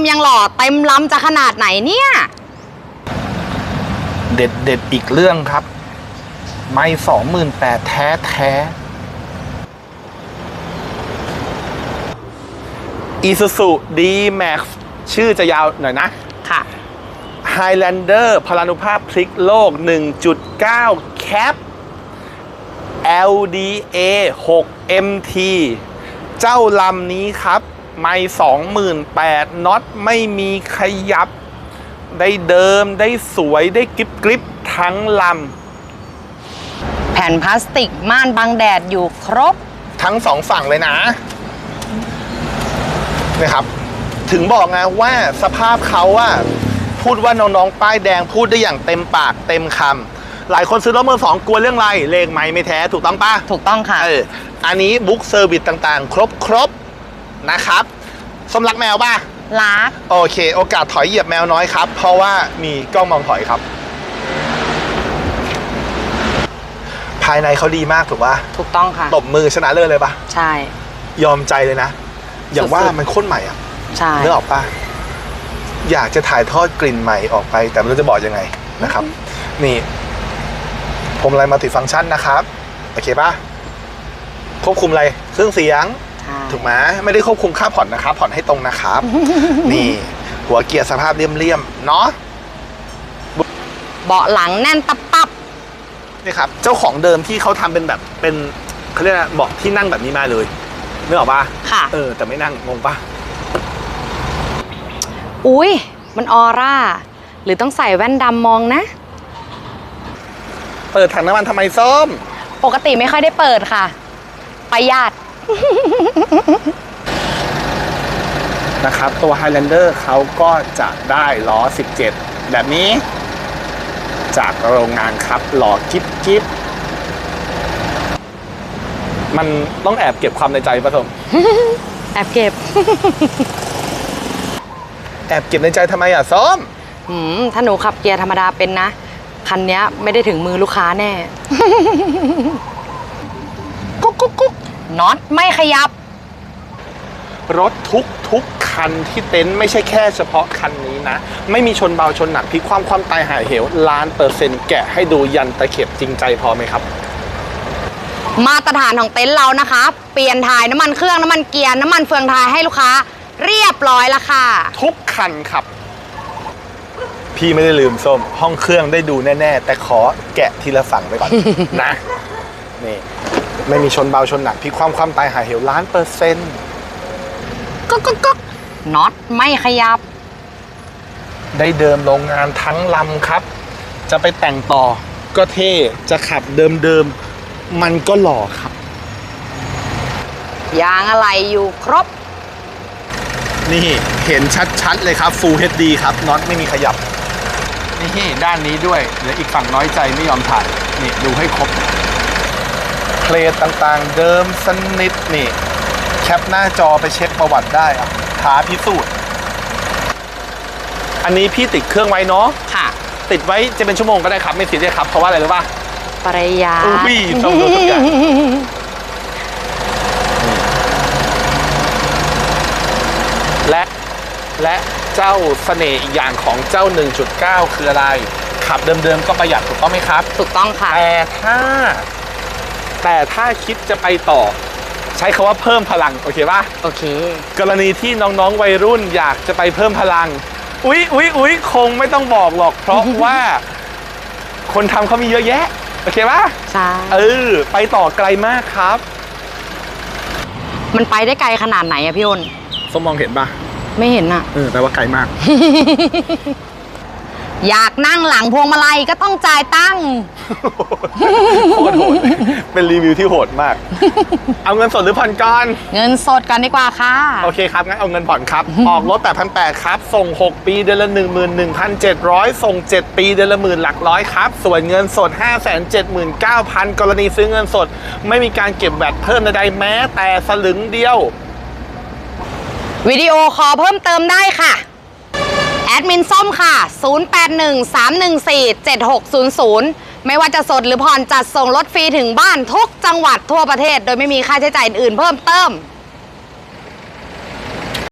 ำยังหล่อเต็มลำจะขนาดไหนเนี่ย เด็ดเด็ดอีกเรื่องครับ ไม่สองหมื่นแปดแท้แท้อีซูซูดีแม็กชื่อจะยาวหน่อยนะ ค่ะ Highlander พลานุภาพพลิกโลก 1.9 Cap LDA 6 MT เจ้าลำนี้ครับ ไม่28,000น็อตไม่มีขยับ ได้เดิมได้สวยได้กริบกริบทั้งลแผ่นพลาสติกม่านบังแดดอยู่ครบำทั้งสองฝั่งเลยนะนะครับ ถึงบอกไงว่าสภาพเขาว่าพูดว่าน้องๆ ป้ายแดงพูดได้อย่างเต็มปากเต็มคำหลายคนซื้อรถมือสองกลัวเรื่องอะไร เลขไม่ไม่แท้ถูกต้องปะถูกต้องค่ะ เออ อันนี้บุ๊กเซอร์วิสต่างๆ ครบครบๆ นะครับสมรักแมวป่ะลัก โอเค โอกาสถอยเหยียบแมวน้อยครับ เพราะว่ามีกล้องมองถอยครับ ภายในเขาดีมากถูกป่ะถูกต้องค่ะ ตบมือชนะเลิศเลยป่ะ ใช่ ยอมใจเลยนะ อย่างว่าสุดๆมันโค้นใหม่อะใช่นึกออกป่ะ อยากจะถ่ายทอดกลิ่นใหม่ออกไป แต่ไม่รู้จะบอกยังไงนะครับ นี่ ผมอะไรมาติดฟังก์ชันนะครับ โอเคป่ะ ควบคุมอะไร เครื่องเสียงใช่ ถูกไหมไม่ได้ควบคุมค่าผ่อนนะครับ ผ่อนให้ตรงนะครับ นี่ หัวเกียร์สภาพเลี่ยมๆเนาะเบาะหลังแน่นตับตับนี่ครับ เจ้าของเดิมที่เขาทำเป็นแบบเป็นเขาเรียกอะไรเบาะที่นั่งแบบนี้มาเลยนึกออกปะค่ะ เออ แต่ไม่นั่งงงปะอุ้ยมันออร่า หรือต้องใส่แว่นดำมองนะ เปิดถังน้ำมันทำไมส้ม ปกติไม่ค่อยได้เปิดค่ะ ประหยัด นะครับตัว Highlander เขาก็จะได้ล้อ 17 แบบนี้ จากโรงงานครับหล่อกิ๊บกิ๊บมันต้องแอบเก็บความในใจปะส้มแอบเก็บ แอบเก็บในใจทำไมอะส้มหืมถ้าหนูขับเกียร์ธรรมดาเป็นนะ คันเนี้ยไม่ได้ถึงมือลูกค้าแน่กุ๊กกุ๊กกุ๊ก น็อตไม่ขยับ รถทุกทุกคันที่เต็นท์ไม่ใช่แค่เฉพาะคันนี้นะ ไม่มีชนเบาชนหนักพลิกความความตายหายเหวล้านเปอร์เซ็นต์แกะให้ดูยันตะเข็บจริงใจพอไหมครับ มาตรฐานของเต็นท์เรานะคะ เปลี่ยนถ่ายน้ำมันเครื่องน้ำมันเกียร์น้ำมันเฟืองท้ายให้ลูกค้า เรียบร้อยแล้วค่ะ ทุกคันครับ พี่ไม่ได้ลืมส้ม ห้องเครื่องได้ดูแน่ ๆ แต่ขอแกะทีละฝั่งไปก่อน นะนี่ ไม่มีชนเบาชนหนักพลิกความความตายหายเหวล้านเปอร์เซ็นต์ก็ก็ก็น็อตไม่ขยับ ได้เดิมโรงงานทั้งลำครับ จะไปแต่งต่อก็เท่จะขับเดิมๆมันก็หล่อครับ ยางอะไรอยู่ครบ นี่เห็นชัดๆเลยครับ Full HD ครับน็อตไม่มีขยับ นี่ด้านนี้ด้วยเดี๋ยวอีกฝั่งน้อยใจไม่ยอมถ่ายนี่ดูให้ครบ เพลทต่างๆ เดิมสนิทนี่ แคปหน้าจอไปเช็คประวัติได้อะท้าพิสูจน์ อันนี้พี่ติดเครื่องไว้เนาะค่ะ ติดไว้จะเป็นชั่วโมงก็ได้ครับ ไม่ซีเรียสครับ เพราะว่าอะไรรู้ป่ะประหยัดอุ้ยต้องรู้ทุกอย่างและและเจ้าเสน่ห์อีกอย่างของเจ้า 1.9 คืออะไร ขับเดิมๆก็ประหยัดถูกต้องไหมครับ ถูกต้องค่ะ แต่ถ้า แต่ถ้าคิดจะไปต่อ ใช้คาว่าเพิ่มพลัง โอเคป่ะ โอเค กรณีที่น้องๆวัยรุ่นอยากจะไปเพิ่มพลัง อุ๊ยอุ๊ยอุ๊ยคงไม่ต้องบอกหรอก เพราะว่า คนทำเขามีเยอะแยะ โอเคป่ะ ใช่ เออ ไปต่อไกลมากครับ มันไปได้ไกลขนาดไหนอะพี่อ้น สมมองเห็นป่ะ ไม่เห็นอะ เออแปลว่าไกลมาก อยากนั่งหลังพวงมาลัยก็ต้องจ่ายตังค์ โคตรโหดเลยเป็นรีวิวที่โหดมาก เอาเงินสดหรือผ่อนก่อน เงินสดกันดีกว่าค่ะ โอเคครับ งั้นเอาเงินผ่อนครับ ออกรถ 8,800 ครับ ส่ง 6 ปีเดือนละ 11,700 ส่ง 7 ปีเดือนละหมื่นหลักร้อยครับ ส่วนเงินสด 579,000 กรณีซื้อเงินสด ไม่มีการเก็บแบตเพิ่มใดๆแม้แต่สลึงเดียว วิดีโอคอลเพิ่มเติมได้ค่ะ แอดมินส้มค่ะ 0813147600 ไม่ว่าจะสดหรือผ่อนจัดส่งรถฟรีถึงบ้านทุกจังหวัดทั่วประเทศ โดยไม่มีค่าใช้จ่ายอื่นเพิ่มเติม